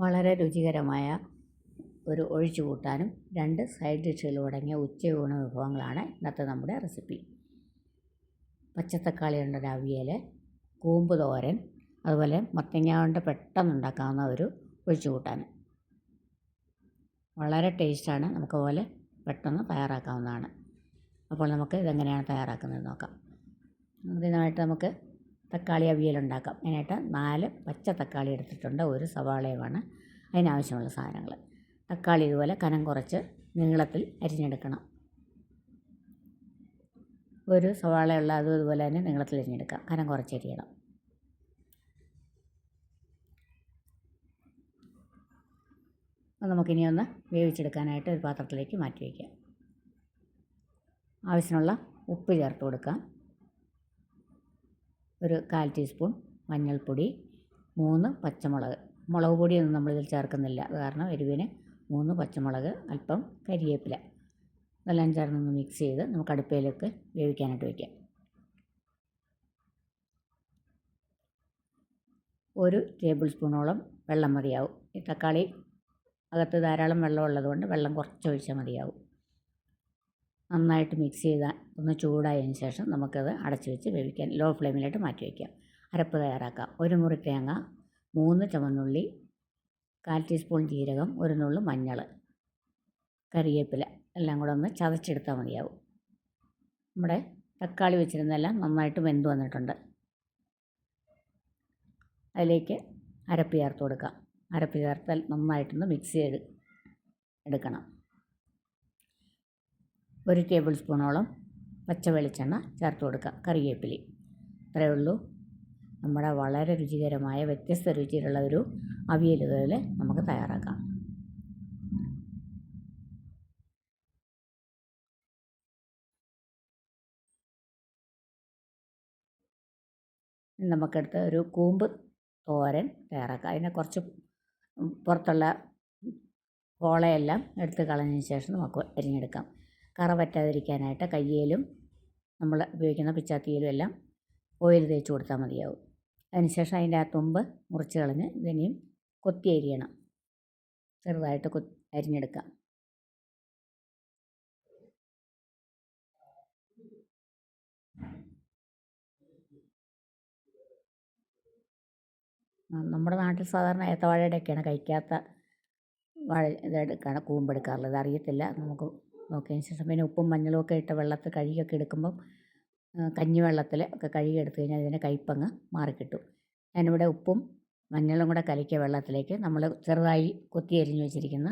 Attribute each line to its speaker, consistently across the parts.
Speaker 1: വളരെ രുചികരമായ ഒരു ഒഴിച്ചു കൂട്ടാനും രണ്ട് സൈഡ് ഡിഷുകളും അടങ്ങിയ ഉച്ചയൂണ വിഭവങ്ങളാണ് ഇന്നത്തെ നമ്മുടെ റെസിപ്പി. പച്ചത്തക്കാളി കൊണ്ടൊരു അവിയൽ കൂമ്പ് തോരൻ അതുപോലെ മത്തങ്ങ കൊണ്ട് പെട്ടെന്ന് ഉണ്ടാക്കാവുന്ന ഒരു ഒഴിച്ചു കൂട്ടാൻ വളരെ ടേസ്റ്റാണ് നമുക്ക് പോലെ പെട്ടെന്ന് തയ്യാറാക്കാവുന്നതാണ്. അപ്പോൾ നമുക്ക് ഇതെങ്ങനെയാണ് തയ്യാറാക്കുന്നത് നോക്കാം. ആദ്യമായിട്ട് നമുക്ക് തക്കാളി അവിയലുണ്ടാക്കാം. അതിനായിട്ട് നാല് പച്ച തക്കാളി എടുത്തിട്ടുണ്ട്. ഒരു സവാളയുമാണ് അതിനാവശ്യമുള്ള സാധനങ്ങൾ. തക്കാളി ഇതുപോലെ കനം കുറച്ച് നീളത്തിൽ അരിഞ്ഞെടുക്കണം. ഒരു സവാളയുള്ള അതും ഇതുപോലെ തന്നെ നീളത്തിൽ അരിഞ്ഞെടുക്കാം. കനം കുറച്ച് അരിയണം. നമുക്കിനി ഒന്ന് വേവിച്ചെടുക്കാനായിട്ട് ഒരു പാത്രത്തിലേക്ക് മാറ്റി വയ്ക്കാം. ആവശ്യമുള്ള ഉപ്പ് ചേർത്ത് കൊടുക്കാം. ഒരു കാൽ ടീസ്പൂൺ മഞ്ഞൾപ്പൊടി മൂന്ന് പച്ചമുളക്. മുളക് പൊടിയൊന്നും നമ്മളിതിൽ ചേർക്കുന്നില്ല. അത് കാരണം എരിവിന് മൂന്ന് പച്ചമുളക് അല്പം കരിവേപ്പില ഇതെല്ലാം ചേർന്നൊന്ന് മിക്സ് ചെയ്ത് നമുക്ക് അടുപ്പയിലേക്ക് വേവിക്കാനായിട്ട് വയ്ക്കാം ഒരു ടേബിൾ സ്പൂണോളം വെള്ളം മതിയാവും. ഈ തക്കാളി അകത്ത് ധാരാളം വെള്ളം ഉള്ളതുകൊണ്ട് വെള്ളം കുറച്ച് ഒഴിച്ചാൽ മതിയാവും. നന്നായിട്ട് മിക്സ് ചെയ്ത ഒന്ന് ചൂടായതിന് ശേഷം നമുക്കത് അടച്ച് വെച്ച് വേവിക്കാൻ ലോ ഫ്ലെയിമിലോട്ട് മാറ്റി വയ്ക്കാം അരപ്പ് തയ്യാറാക്കാം. ഒരു മുറി തേങ്ങ മൂന്ന് ചുവന്നുള്ളി കാൽ ടീസ്പൂൺ ജീരകം ഒരു നുള്ളു മഞ്ഞൾ കറിവേപ്പില എല്ലാം കൂടെ ഒന്ന് ചതച്ചെടുത്താൽ മതിയാവും. നമ്മുടെ തക്കാളി വെച്ചിരുന്നെല്ലാം നന്നായിട്ട് വെന്ത് വന്നിട്ടുണ്ട്. അതിലേക്ക് അരപ്പ് ചേർത്ത് കൊടുക്കാം. അരപ്പ് ചേർത്താൽ നന്നായിട്ടൊന്ന് മിക്സ് ചെയ്ത് എടുക്കണം. ഒരു ടേബിൾ സ്പൂണോളം പച്ച വെളിച്ചെണ്ണ ചേർത്ത് കൊടുക്കുക കറിവേപ്പിലി ഇത്രയേ ഉള്ളൂ. നമ്മുടെ വളരെ രുചികരമായ വ്യത്യസ്ത രുചിയിലുള്ള ഒരു അവിയലുകൾ നമുക്ക് തയ്യാറാക്കാം. നമുക്കെടുത്ത് ഒരു കൂമ്പ് തോരൻ തയ്യാറാക്കാം. അതിനെ കുറച്ച് പുറത്തുള്ള പോളയെല്ലാം എടുത്ത് കളഞ്ഞതിന് ശേഷം നമുക്ക് അരിഞ്ഞെടുക്കാം. കറ പറ്റാതിരിക്കാനായിട്ട് കയ്യേലും നമ്മൾ ഉപയോഗിക്കുന്ന പിച്ചാത്തിയിലും എല്ലാം ഓയിൽ തേച്ച് കൊടുത്താൽ മതിയാവും. അതിനുശേഷം അതിന്റെ ആ തുമ്പ് മുറിച്ച് കളഞ്ഞ് ഇതിനെയും കൊത്തി അരിയണം. ചെറുതായിട്ട് കൊ അരിഞ്ഞെടുക്കാം. നമ്മുടെ നാട്ടിൽ സാധാരണ ഏത്തവാഴയുടെയൊക്കെയാണ് കഴിക്കാത്ത വാഴ ഇതെടുക്കാണ് കൂമ്പെടുക്കാറുള്ളത്. അറിയത്തില്ല നമുക്ക് നോക്കിയതിന് ശേഷം പിന്നെ ഉപ്പും മഞ്ഞളും ഒക്കെ ഇട്ട വെള്ളത്തിൽ കഴുകിയൊക്കെ എടുക്കുമ്പം കഞ്ഞിവെള്ളത്തിൽ ഒക്കെ കഴുകി എടുത്തു കഴിഞ്ഞാൽ ഇതിന്റെ കയ്പ്പങ്ങ് മാറിക്കിട്ടും. ഞാനിവിടെ ഉപ്പും മഞ്ഞളും കൂടെ കലക്കിയ വെള്ളത്തിലേക്ക് നമ്മൾ ചെറുതായി കൊത്തി അരിഞ്ഞു വെച്ചിരിക്കുന്ന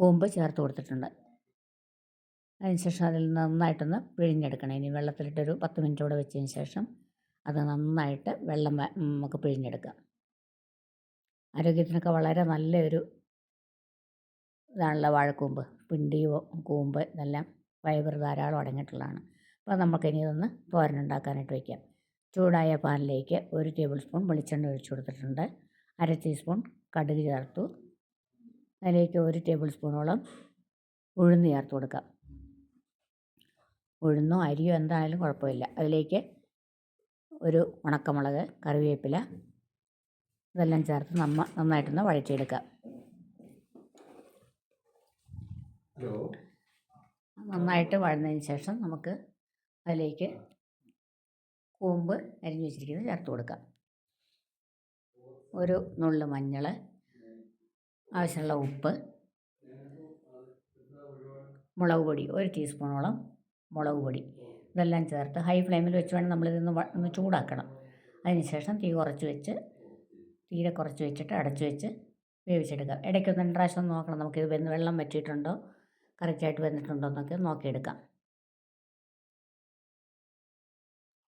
Speaker 1: കൂമ്പ് ചേർത്ത് കൊടുത്തിട്ടുണ്ട്. അതിനുശേഷം അതിൽ നന്നായിട്ടൊന്ന് പിഴിഞ്ഞെടുക്കണം. ഇനി വെള്ളത്തിലിട്ടൊരു പത്ത് മിനിറ്റ് കൂടെ വെച്ചതിന് ശേഷം അത് നന്നായിട്ട് വെള്ളം നമുക്ക് പിഴിഞ്ഞെടുക്കാം ആരോഗ്യത്തിനൊക്കെ വളരെ നല്ലൊരു ഇതാണല്ലോ വാഴക്കൂമ്പ്. പിണ്ടി കൂമ്പ് ഇതെല്ലാം ഫൈബർ ധാരാളം അടങ്ങിയിട്ടുള്ളതാണ്. അപ്പോൾ നമുക്കിനി ഇതൊന്ന് തോരനുണ്ടാക്കാനായിട്ട് വയ്ക്കാം ചൂടായ പാനിലേക്ക് ഒരു ടേബിൾ സ്പൂൺ വെളിച്ചെണ്ണ ഒഴിച്ചു കൊടുത്തിട്ടുണ്ട്. അര ടീസ്പൂൺ കടുക് ചേർത്തു. അതിലേക്ക് ഒരു ടേബിൾ സ്പൂണോളം ഉഴുന്ന് ചേർത്ത് കൊടുക്കാം. ഉഴുന്നോ അരിയോ എന്തായാലും കുഴപ്പമില്ല. അതിലേക്ക് ഒരു ഉണക്കമുളക് കറിവേപ്പില ഇതെല്ലാം ചേർത്ത് നമ്മ നന്നായിട്ടൊന്ന് വഴറ്റിയെടുക്കാം. നന്നായിട്ട് വഴന്നതിന് ശേഷം നമുക്ക് അതിലേക്ക് കൂമ്പ് അരിഞ്ഞു വെച്ചിരിക്കുന്നത് ചേർത്ത് കൊടുക്കാം. ഒരു നുള്ളു മഞ്ഞൾ ആവശ്യമുള്ള ഉപ്പ് മുളക് പൊടി ഒരു ടീസ്പൂണോളം മുളക് പൊടി. ഇതെല്ലാം ചേർത്ത് ഹൈ ഫ്ലെയിമിൽ വെച്ച് വേണം നമ്മളിതൊന്ന് ഒന്ന് ചൂടാക്കണം. അതിന് ശേഷം തീ കുറച്ച് വെച്ച് തീരെ കുറച്ച് വെച്ചിട്ട് അടച്ച് വെച്ച് വേവിച്ചെടുക്കാം. ഇടയ്ക്ക് ഒന്ന് രണ്ട് പ്രാവശ്യം നോക്കണം. നമുക്കിത് വെന്ന് വെള്ളം വറ്റിയിട്ടുണ്ടോ? കറക്റ്റായിട്ട് വന്നിട്ടുണ്ടോയെന്നൊക്കെ നോക്കിയെടുക്കാം.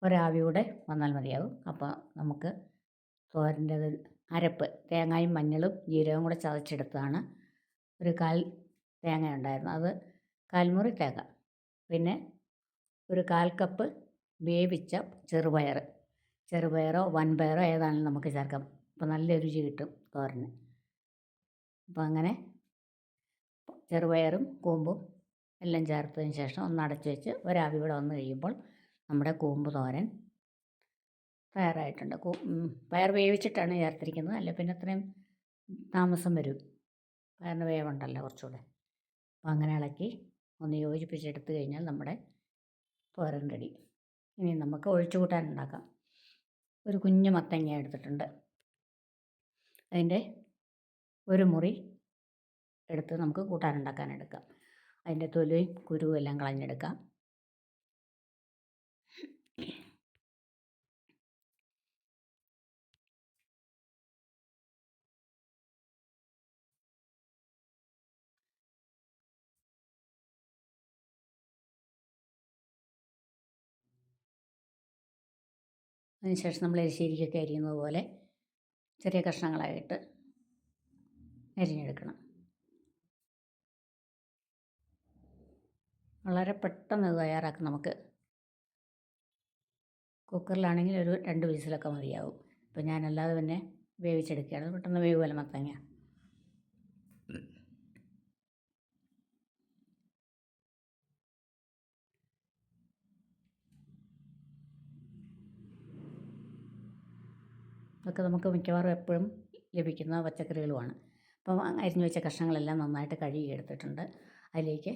Speaker 1: ഒരാവി കൂടെ വന്നാൽ മതിയാകും അപ്പോൾ നമുക്ക് തോരന്റെ അരപ്പ് തേങ്ങയും മഞ്ഞളും ജീരകവും കൂടെ ചതച്ചെടുത്തതാണ്. ഒരു കാൽ തേങ്ങ ഉണ്ടായിരുന്നു. അത് കാൽമുറി തേങ്ങ. പിന്നെ ഒരു കാൽ കപ്പ് വേവിച്ച ചെറുപയർ ചെറുപയറോ വൻപയറോ ഏതാണെങ്കിലും നമുക്ക് ചേർക്കാം. അപ്പോൾ നല്ല രുചി കിട്ടും തോരന്. അപ്പോൾ അങ്ങനെ ചെറുപയറും കൂമ്പും എല്ലാം ചേർത്തതിന് ശേഷം ഒന്ന് അടച്ചു വെച്ച് ഒരാവി ഇവിടെ വന്ന് കഴിയുമ്പോൾ നമ്മുടെ കൂമ്പ് തോരൻ തയ്യാറായിട്ടുണ്ട്. പയർ വേവിച്ചിട്ടാണ് ചേർത്തിരിക്കുന്നത്. അല്ല പിന്നെ അത്രയും താമസം വരും. പയറിന് വേവുണ്ടല്ലോ കുറച്ചുകൂടെ. അപ്പോൾ അങ്ങനെ ഇളക്കി ഒന്ന് യോജിപ്പിച്ചെടുത്ത് കഴിഞ്ഞാൽ നമ്മുടെ തോരൻ റെഡി. ഇനി നമുക്ക് ഒഴിച്ചു കൂട്ടാൻ ഉണ്ടാക്കാം. ഒരു കുഞ്ഞു മത്തങ്ങ എടുത്തിട്ടുണ്ട്. അതിന്റെ ഒരു മുറി എടുത്ത് നമുക്ക് കൂട്ടാൻ ഉണ്ടാക്കാൻ എടുക്കാം. അതിന്റെ തൊലിയും കുരുവും എല്ലാം കളഞ്ഞെടുക്കാം. അതിനുശേഷം നമ്മൾ എരിശ്ശേരിക്കൊക്കെ അരിയുന്നത് പോലെ ചെറിയ കഷ്ണങ്ങളായിട്ട് അരിഞ്ഞെടുക്കണം. വളരെ പെട്ടെന്ന് തയ്യാറാക്കാം നമുക്ക്. കുക്കറിലാണെങ്കിൽ ഒരു രണ്ട് വിസിലൊക്കെ മതിയാവും. ഇപ്പം ഞാനല്ലാതെ തന്നെ വേവിച്ചെടുക്കുകയാണ്. പെട്ടെന്ന് വേവുമല്ലോ മത്തങ്ങ. ഇതൊക്കെ നമുക്ക് മിക്കവാറും എപ്പോഴും ലഭിക്കുന്ന പച്ചക്കറികളുമാണ്. അപ്പം അരിഞ്ഞു വെച്ച കഷ്ണങ്ങളെല്ലാം നന്നായിട്ട് കഴുകി എടുത്തിട്ടുണ്ട്. അതിലേക്ക്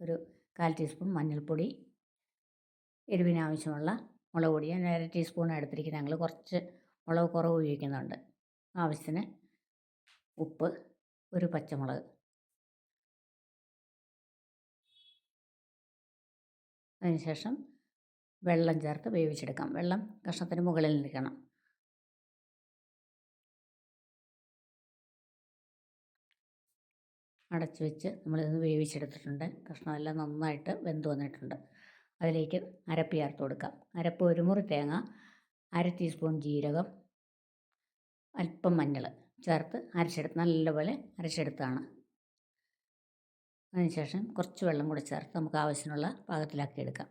Speaker 1: ഒരു കാൽ ടീസ്പൂൺ മഞ്ഞൾപ്പൊടി എരിവിന് ആവശ്യമുള്ള മുളക് പൊടി. ഞാൻ അര ടീസ്പൂൺ എടുത്തിരിക്കുന്നത്. ഞങ്ങൾ കുറച്ച് മുളക് കുറവ് ഉപയോഗിക്കുന്നുണ്ട്. ആവശ്യത്തിന് ഉപ്പ് ഒരു പച്ചമുളക്. അതിനുശേഷം വെള്ളം ചേർത്ത് വേവിച്ചെടുക്കാം. വെള്ളം കഷ്ണത്തിന് മുകളിൽ നിൽക്കണം. അടച്ച് വെച്ച് നമ്മളിതൊന്ന് വേവിച്ചെടുത്തിട്ടുണ്ട്. കഷ്ണമെല്ലാം നന്നായിട്ട് വെന്ത് വന്നിട്ടുണ്ട്. അതിലേക്ക് അരപ്പ് ചേർത്ത് കൊടുക്കാം. അരപ്പ് ഒരു മുറി തേങ്ങ അര ടീസ്പൂൺ ജീരകം അല്പം മഞ്ഞൾ ചേർത്ത് അരച്ചെടുത്ത് നല്ലപോലെ അരച്ചെടുത്താണ്. അതിനുശേഷം കുറച്ച് വെള്ളം കൂടി ചേർത്ത് നമുക്ക് ആവശ്യമുള്ള പാകത്തിലാക്കി എടുക്കാം.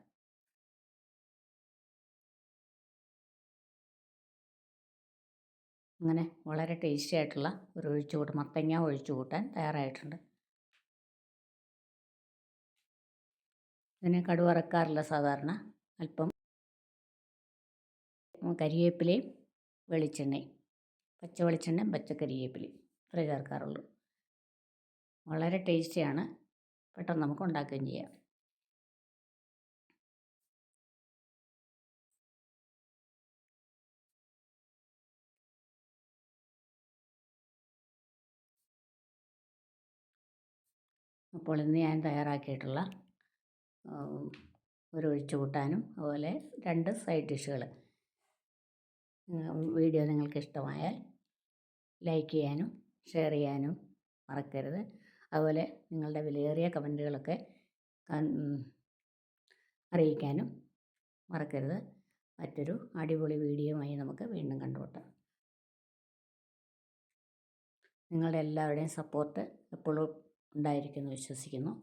Speaker 1: അങ്ങനെ വളരെ ടേസ്റ്റി ആയിട്ടുള്ള ഒരു ഒഴിച്ചുകൂട്ട് മത്തങ്ങ ഒഴിച്ചുകൂട്ടാൻ തയ്യാറായിട്ടുണ്ട്. ഇതിന് കടുവ വറക്കാറില്ല സാധാരണ. അല്പം കരിവേപ്പിലയും വെളിച്ചെണ്ണയും. പച്ച വെളിച്ചെണ്ണയും പച്ച കരിവേപ്പിലയും ഇത്രേ ചേർക്കാറുള്ളൂ. വളരെ ടേസ്റ്റിയാണ്. പെട്ടെന്ന് നമുക്ക് ഉണ്ടാക്കുകയും ചെയ്യാം. അപ്പോൾ ഇന്ന് ഞാൻ തയ്യാറാക്കിയിട്ടുള്ള ഒരു ഒഴിച്ചു കൂട്ടാനും അതുപോലെ രണ്ട് സൈഡ് ഡിഷുകൾ വീഡിയോ നിങ്ങൾക്ക് ഇഷ്ടമായാൽ ലൈക്ക് ചെയ്യാനും ഷെയർ ചെയ്യാനും മറക്കരുത്. അതുപോലെ നിങ്ങളുടെ വിലയേറിയ കമന്റുകളൊക്കെ അറിയിക്കാനും മറക്കരുത്. മറ്റൊരു അടിപൊളി വീഡിയോയുമായി നമുക്ക് വീണ്ടും കണ്ടുമുട്ടാം. നിങ്ങളുടെ എല്ലാവരുടെയും സപ്പോർട്ട് എപ്പോഴും ഉണ്ടായിരിക്കുമെന്ന് വിശ്വസിക്കുന്നു.